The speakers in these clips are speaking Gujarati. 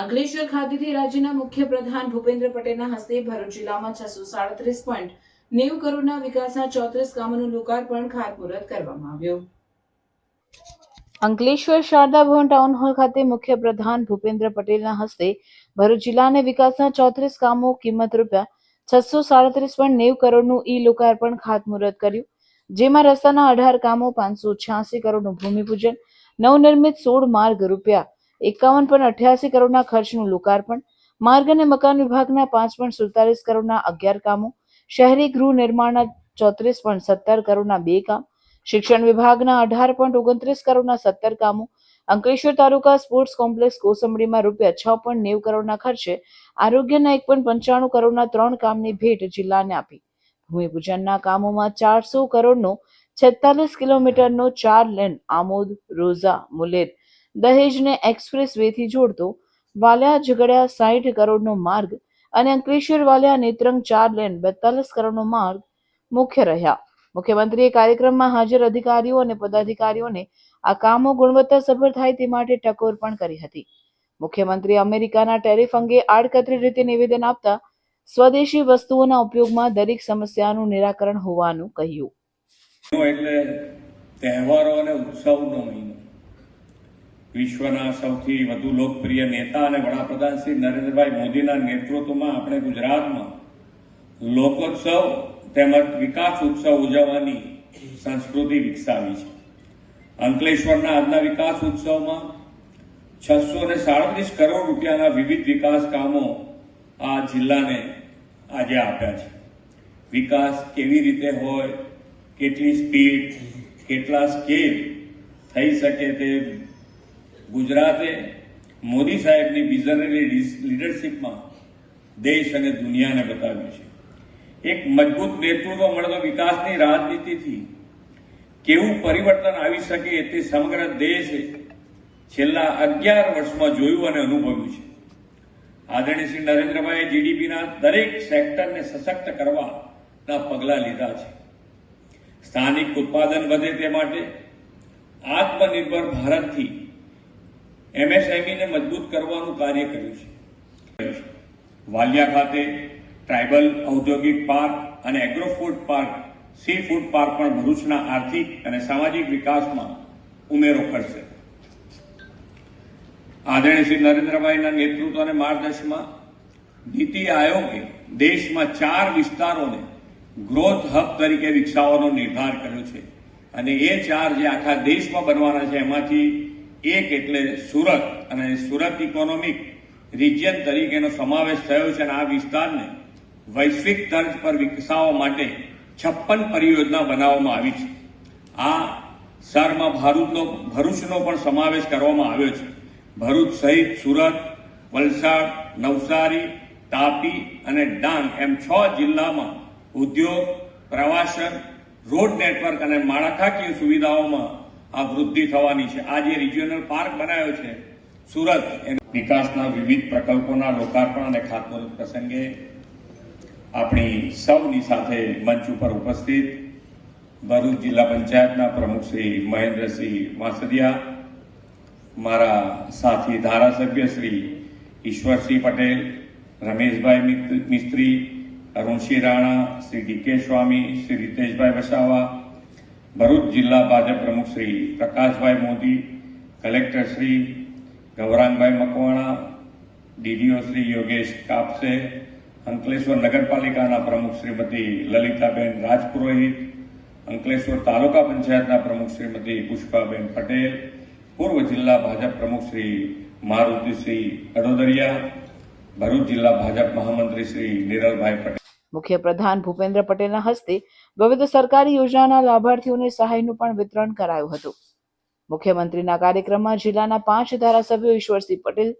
અંકલેશ્વર ખાતેથી રાજ્યના મુખ્ય પ્રધાન ભૂપેન્દ્ર પટેલના હસ્તે ભરૂચ જિલ્લામાં છસો સાડત્રીસ પોઈન્ટ નેવું કરોડના વિકાસના ચોત્રીસ કામોનું લોકાર્પણ ખાતમુહૂર્ત કરવામાં આવ્યું. અંકલેશ્વર શારદા ભવન ટાઉન હોલ ખાતે મુખ્ય પ્રધાન ભૂપેન્દ્ર પટેલના હસ્તે ભરૂચ જિલ્લાને વિકાસના ચોત્રીસ કામો કિંમત રૂપિયા છસો સાડત્રીસ પોઈન્ટ નેવું કરોડનું ઈ લોકાર્પણ ખાતમુહૂર્ત કર્યું, જેમાં રસ્તાના અઢાર કામો પાંચસો છ્યાસી કરોડનું ભૂમિપૂજન, નવનિર્મિત સોળ માર્ગ રૂપિયા એકાવન પોઈન્ટ અઠ્યાસી કરોડના ખર્ચનું લોકાર્પણ, માર્ગ અને મકાન વિભાગના પાંચ પોઈન્ટ સુડતાલીસ કરોડના અગિયાર કામો, શહેરી ગૃહ નિર્માણના ચોત્રીસ પોઈન્ટ સત્તર કરોડના બે કામ, શિક્ષણ વિભાગના અઢાર પોઈન્ટ ઓગણત્રીસ કરોડના સત્તર કામો, અંકલેશ્વર તાલુકા સ્પોર્ટ્સ કોમ્પ્લેક્સ કોસંબડીમાં રૂપિયા છ પોઈન્ટ નેવું કરોડના ખર્ચે આરોગ્યના એક પોઈન્ટ પંચાણું કરોડના ત્રણ કામની ભેટ જિલ્લાને આપી. ભૂમિપૂજનના કામોમાં ચારસો કરોડનો છેતાલીસ કિલોમીટરનો ચાર લેન, આમોદ, રોઝા, મુલેર દહેજને એક્સપ્રેસ વેથી જોડતો વાલિયા ઝઘડિયા સાઠ કરોડનો માર્ગ અને અંકલેશ્વર વાલિયા નેત્રંગ ચાર લેન બેતાલીસ કરોડનો માર્ગ મુખ્ય રહ્યા. મુખ્યમંત્રીએ કાર્યક્રમમાં હાજર અધિકારીઓ અને પદાધિકારીઓને આ કામો ગુણવત્તા સફળ થાય તે માટે ટકોર પણ કરી હતી. મુખ્યમંત્રી અમેરિકાના ટેરિફ અંગે આડકતરી રીતે નિવેદન આપતા સ્વદેશી વસ્તુઓના ઉપયોગમાં દરેક સમસ્યાનું નિરાકરણ હોવાનું કહ્યું. એટલે તહેવારો અને ઉત્સવનો મહિનો. વિશ્વના સૌથી વધુ લોકપ્રિય નેતા અને વડાપ્રધાન શ્રી નરેન્દ્રભાઈ મોદીના નેતૃત્વમાં આપણે ગુજરાતમાં લોકોત્સવ તેમજ વિકાસ ઉત્સવ ઉજવવાની સંસ્કૃતિ વિકસાવી છે. અંકલેશ્વરના આજના વિકાસ ઉત્સવમાં છસો ને સાડત્રીસ કરોડ રૂપિયાના વિવિધ વિકાસ કામો આ જિલ્લાને આજે આપ્યા છે. વિકાસ કેવી રીતે હોય, કેટલી સ્પીડ, કેટલા સ્કેલ થઈ શકે તે ગુજરાતે મોદી સાહેબની વિઝનરી લીડરશીપમાં દેશ અને દુનિયાને બતાવ્યું છે. એક મજબૂત નેતૃત્વ મળતો વિકાસની રાજનીતિથી કેવું પરિવર્તન આવી શકે તે સમગ્ર દેશે છેલ્લા અગિયાર વર્ષમાં જોયું અને અનુભવ્યું છે. આદરણીય શ્રી નરેન્દ્રભાઈએ જીડીપીના દરેક સેક્ટરને સશક્ત કરવાના પગલાં લીધા છે. સ્થાનિક ઉત્પાદન વધે તે માટે આત્મનિર્ભર ભારતથી એમએસએમઈને મજબૂત કરવાનું કાર્ય કર્યું છે. વાલિયા ખાતે ટ્રાઇબલ ઔદ્યોગિક પાર્ક અને agro food park seafood park પણ ભરૂચના આર્થિક અને સામાજિક વિકાસમાં ઉમેરો કરશે. આદરણીય શ્રી નરેન્દ્રભાઈના નેતૃત્વ અને માર્ગદર્શનમાં નીતિ આયોગે દેશમાં ચાર વિસ્તારોને ગ્રોથ હબ તરીકે વિકસાવવાનો નિર્ધાર કર્યો છે. અને એ ચાર જે આખા દેશમાં બનવાના છે, એમાંથી એક એટલે સુરત અને સુરત ઇકોનોમિક રિજિયન તરીકેનો સમાવેશ થયો છે અને આ વિસ્તારને વૈશ્વિક તર્જ પર વિકસાવવા માટે છપ્પન પરિયોજના બનાવવામાં આવી છે. આ શહેરમાં ભારતનો ભરૂચનો પણ સમાવેશ કરવામાં આવ્યો છે. ભરૂચ સહિત સુરત, વલસાડ, નવસારી, તાપી અને ડાંગ એમ છ જિલ્લામાં ઉદ્યોગ, પ્રવાસન, રોડ નેટવર્ક અને માળખાકીય સુવિધાઓમાં આ વૃદ્ધિ થવાની છે. આ જે રિજિયોનલ પાર્ક બનાવ્યો છે, સુરત વિકાસના વિવિધ પ્રકલ્પોના લોકાર્પણ અને ખાતમુહૂર્ત પ્રસંગે આપણી સૌની સાથે મંચ ઉપર ઉપસ્થિત ભરૂચ જિલ્લા પંચાયતના પ્રમુખ શ્રી મહેન્દ્રસિંહ વાંસદિયા, મારા સાથી ધારાસભ્ય શ્રી ઈશ્વરસિંહ પટેલ, રમેશભાઈ મિસ્ત્રી, અરુણસિંહ રાણા, શ્રી ડીકે સ્વામી, શ્રી રીતેશભાઈ વસાવા ભરૂચ જિલ્લા ભાજપ પ્રમુખ શ્રી પ્રકાશભાઈ મોદી, કલેક્ટર શ્રી ગૌરાંગભાઈ મકવાણા, ડીડીઓ શ્રી યોગેશ કાપસે, અંકલેશ્વર નગરપાલિકાના પ્રમુખ શ્રીમતી લલિતાબેન રાજપુરોહિત, અંકલેશ્વર તાલુકા પંચાયતના પ્રમુખ શ્રીમતી પુષ્પાબેન પટેલ, પૂર્વ જિલ્લા ભાજપ પ્રમુખ શ્રી મારુતિસિંહ અડોદરિયા, ભરૂચ જિલ્લા ભાજપ મહામંત્રી શ્રી નિરલભાઈ પટેલ. મુખ્ય પ્રધાન ભૂપેન્દ્ર પટેલના હસ્તે વિવિધ સરકારી યોજનાના લાભાર્થીઓને સહાયનું પણ વિતરણ કરાયું હતું. મુખ્યમંત્રીના કાર્યક્રમમાં જિલ્લાના પાંચ ધારાસભ્યો ઈશ્વરસિંહ પટેલ,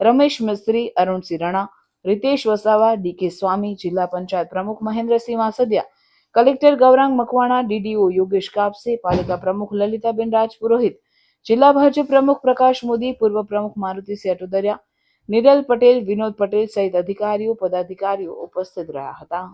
રમેશ મિસ્ત્રી, અરુણસિંહ રણા, રિતેશ વસાવા, ડીકે સ્વામી, જિલ્લા પંચાયત પ્રમુખ મહેન્દ્રસિંહ વાસદિયા, કલેક્ટર ગૌરાંગ મકવાણા, ડીડીઓ યોગેશ કાપસે, પાલિકા પ્રમુખ લલિતાબેન રાજપુરોહિત, જિલ્લા ભાજપ પ્રમુખ પ્રકાશ મોદી, પૂર્વ પ્રમુખ મારુતિસિંહ અટોદરિયા નિરલ પટેલ વિનોદ પટેલ સહિત અધિકારીઓ પદાધિકારીઓ ઉપસ્થિત રહ્યા હતા.